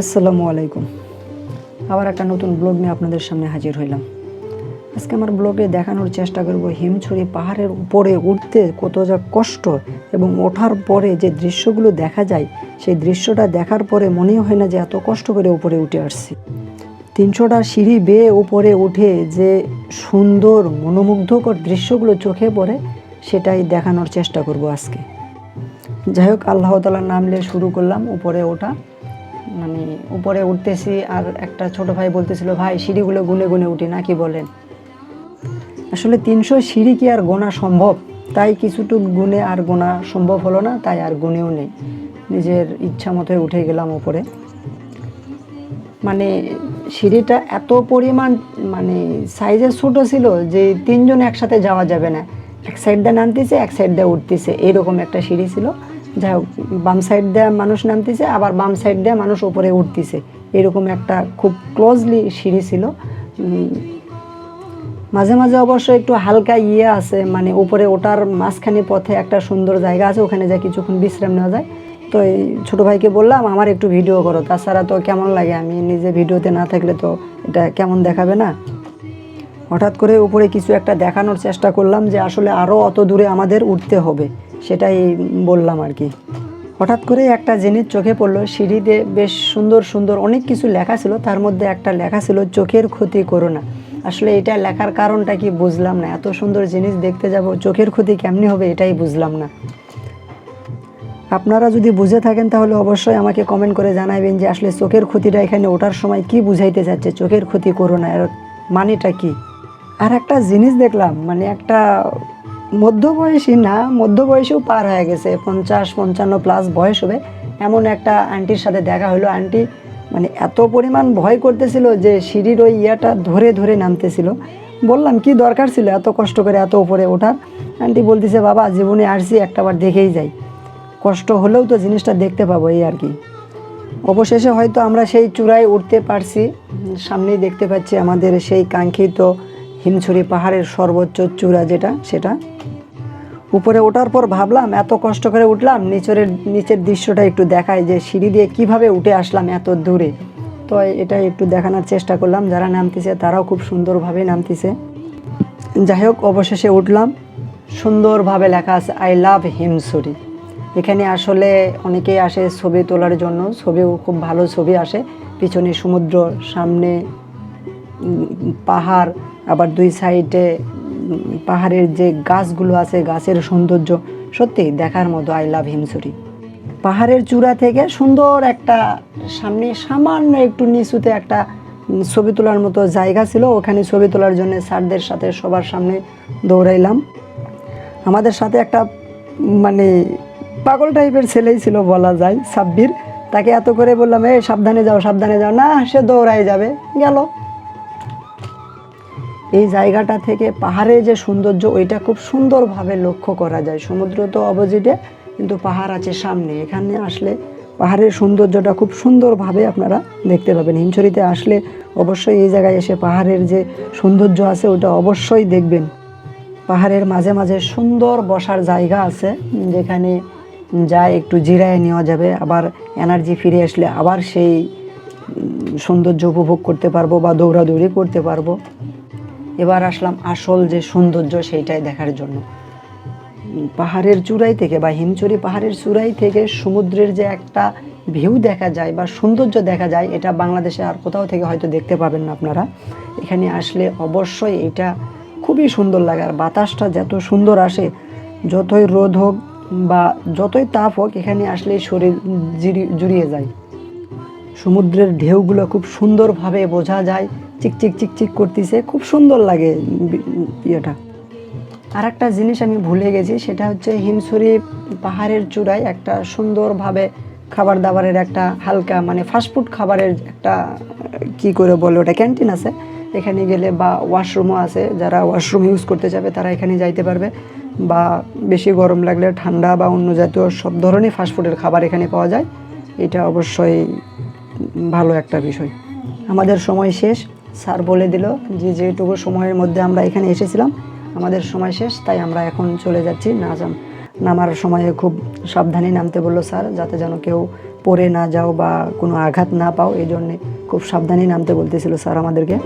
আসসালামু আলাইকুম। আবার একটা নতুন ব্লগ নিয়ে আপনাদের সামনে হাজির হইলাম। আজকে আমার ব্লগে দেখানোর চেষ্টা করব হিমছড়ি পাহাড়ের উপরে উঠতে কত যা কষ্ট এবং ওঠার পরে যে দৃশ্যগুলো দেখা যায়, সেই দৃশ্যটা দেখার পরে মনেই হয় না যে এত কষ্ট করে উপরে উঠে আসছি। তিনশোটা সিঁড়ি বেয়ে উপরে উঠে যে সুন্দর মনোমুগ্ধকর দৃশ্যগুলো চোখে পড়ে, সেটাই দেখানোর চেষ্টা করব আজকে। যাই হোক, আল্লাহ তালার নাম নিয়ে শুরু করলাম উপরে ওঠা। মানে উপরে উঠতেছি আর একটা ছোট ভাই বলতেছিল, ভাই, সিঁড়িগুলো গুনে গুনে উঠি না কি বলেন? আসলে তিনশো সিঁড়ি কি আর গোনা সম্ভব? তাই কিছুটুক গুনে আর গোনা সম্ভব হলো না, তাই আর গুনেও নেই। নিজের ইচ্ছা মতোই উঠে গেলাম উপরে। মানে সিঁড়িটা এত পরিমাণ মানে সাইজে ছোট ছিল যে তিনজন একসাথে যাওয়া যাবে না। এক সাইড দিয়ে নামতেছে, এক সাইড দিয়ে উঠতেছে। এরকম একটা সিঁড়ি ছিল। যাই হোক, বাম সাইড দিয়ে মানুষ নামতেছে, আবার বাম সাইড দিয়ে মানুষ উপরে উঠতেছে। এরকম একটা খুব ক্লোজলি সিঁড়ি ছিল। মাঝে মাঝে অবশ্য একটু হালকা ইয়ে আছে মানে উপরে ওঠার মাঝখানে পথে একটা সুন্দর জায়গা আছে, ওখানে যা কিছুক্ষণ বিশ্রাম নেওয়া যায়। তো এই ছোটো ভাইকে বললাম, আমার একটু ভিডিও করো, তাছাড়া তো কেমন লাগে? আমি নিজে ভিডিওতে না থাকলে তো এটা কেমন দেখাবে না? হঠাৎ করে উপরে কিছু একটা দেখানোর চেষ্টা করলাম যে আসলে আরও অত দূরে আমাদের উঠতে হবে। সেটাই বললাম আর কি। হঠাৎ করে একটা জিনিস চোখে পড়ল, সিঁড়িতে বেশ সুন্দর সুন্দর অনেক কিছু লেখা ছিল, তার মধ্যে একটা লেখা ছিল, চোখের ক্ষতি করো না। আসলে এটা লেখার কারণটা কি বুঝলাম না, এত সুন্দর জিনিস দেখতে যাব, চোখের ক্ষতি কেমনি হবে? এটাই বুঝলাম না। আপনারা যদি বুঝে থাকেন তাহলে অবশ্যই আমাকে কমেন্ট করে জানাবেন যে আসলে চোখের ক্ষতিটা এখানে ওঠার সময় কি বুঝাইতে চাচ্ছে, চোখের ক্ষতি করো না। এর মানেটা কি? আর একটা জিনিস দেখলাম মানে একটা মধ্যবয়সী না, মধ্যবয়সেও পার হয়ে গেছে, পঞ্চাশ, পঞ্চান্ন প্লাস বয়স হবে। এমন একটা আন্টির সাথে দেখা হলো। আন্টি মানে এত পরিমাণ ভয় করতেছিল যে সিঁড়ির ওই ইয়াটা ধরে ধরে নামতেছিল। বললাম, কি দরকার ছিল এত কষ্ট করে এত উপরে ওঠার? আন্টি বলতেছে, বাবা, জীবনে আসছি, একটাবার দেখেই যাই। কষ্ট হলেও তো জিনিসটা দেখতে পাবো, এই আর কি। অবশেষে হয়তো আমরা সেই চূড়ায় উঠতে পারছি। সামনেই দেখতে পাচ্ছি আমাদের সেই কাঙ্ক্ষিত হিমছড়ি পাহাড়ের সর্বোচ্চ চূড়া যেটা, সেটা। উপরে ওঠার পর ভাবলাম, এত কষ্ট করে উঠলাম নিচের নিচের দৃশ্যটা একটু দেখায় যে সিঁড়ি দিয়ে কীভাবে উঠে আসলাম এত দূরে। তো এটা একটু দেখানোর চেষ্টা করলাম, যারা নামতেছে তারাও খুব সুন্দরভাবে নামতেছে। যাই হোক, অবশেষে উঠলাম। সুন্দরভাবে লেখা আছে আই লাভ হিমসুরি এখানে আসলে অনেকেই আসে ছবি তোলার জন্য, ছবিও খুব ভালো ছবি আসে। পিছনে সমুদ্র, সামনে পাহাড় আবার দুই সাইডে পাহাড়ের যে গাছগুলো আছে, গাছের সৌন্দর্য, সত্যি দেখার মতো আই লাভ হিমসুরি পাহাড়ের চূড়া থেকে সুন্দর একটা সামনে সামান্য একটু নিচুতে একটা ছবি তোলার মতো জায়গা ছিল। ওখানে ছবি তোলার জন্য স্যারদের সাথে সবার সামনে দৌড়াইলাম। আমাদের সাথে একটা মানে পাগল টাইপের ছেলেই ছিল বলা যায়, সাব্বির। তাকে এত করে বললাম, এই, সাবধানে যাও সাবধানে যাও। না, সে দৌড়াই যাবে। গেল। এই জায়গাটা থেকে পাহাড়ের যে সৌন্দর্য, ওইটা খুব সুন্দরভাবে লক্ষ্য করা যায়। সমুদ্র তো অপোজিটে কিন্তু পাহাড় আছে সামনে। এখানে আসলে পাহাড়ের সৌন্দর্যটা খুব সুন্দরভাবে আপনারা দেখতে পাবেন। হিমছড়িতে আসলে অবশ্যই এই জায়গায় এসে পাহাড়ের যে সৌন্দর্য আছে, ওটা অবশ্যই দেখবেন। পাহাড়ের মাঝে মাঝে সুন্দর বসার জায়গা আছে, যেখানে যায় একটু জিরায় নেওয়া যাবে। আবার এনার্জি ফিরে আসলে আবার সেই সৌন্দর্য উপভোগ করতে পারব বা দৌড়াদৌড়ি করতে পারব। এবার আসলাম আসল যে সৌন্দর্য সেইটাই দেখার জন্য। পাহাড়ের চূড়াই থেকে বা হিমচুরি পাহাড়ের চূড়াই থেকে সমুদ্রের যে একটা ভিউ দেখা যায় বা সৌন্দর্য দেখা যায়, এটা বাংলাদেশে আর কোথাও থেকে হয়তো দেখতে পাবেন না আপনারা। এখানে আসলে অবশ্যই এটা খুবই সুন্দর লাগে। আর বাতাসটা যত সুন্দর আসে, যতই রোদ হোক বা যতই তাপ হোক, এখানে আসলে শরীর জুড়িয়ে যায়। সমুদ্রের ঢেউগুলো খুব সুন্দরভাবে বোঝা যায় চিকচিক চিকচিক করতেছে। খুব সুন্দর লাগে ইয়েটা। আর একটা জিনিস আমি ভুলে গেছি, সেটা হচ্ছে হিমছড়ি পাহাড়ের চূড়ায় একটা সুন্দরভাবে খাবার দাবারের একটা হালকা মানে ফাস্টফুড খাবারের একটা, কি করে বলে ওটা ক্যান্টিন আছে। এখানে গেলে বা ওয়াশরুমও আছে, যারা ওয়াশরুম ইউজ করতে যাবে তারা এখানে যাইতে পারবে। বা বেশি গরম লাগলে ঠান্ডা বা অন্য জাতীয় সব ধরনের ফাস্টফুডের খাবার এখানে পাওয়া যায়। এটা অবশ্যই ভালো একটা বিষয়। আমাদের সময় শেষ। স্যার বলে দিল যে, যেটুকু সময়ের মধ্যে আমরা এখানে এসেছিলাম, আমাদের সময় শেষ, তাই আমরা এখন চলে যাচ্ছি না নামার সময়ে খুব সাবধানে নামতে বলল স্যার, যাতে যেন কেউ পড়ে না যাও বা কোনো আঘাত না পাও এই জন্যে খুব সাবধানে নামতে বলতেছিল স্যার আমাদেরকে।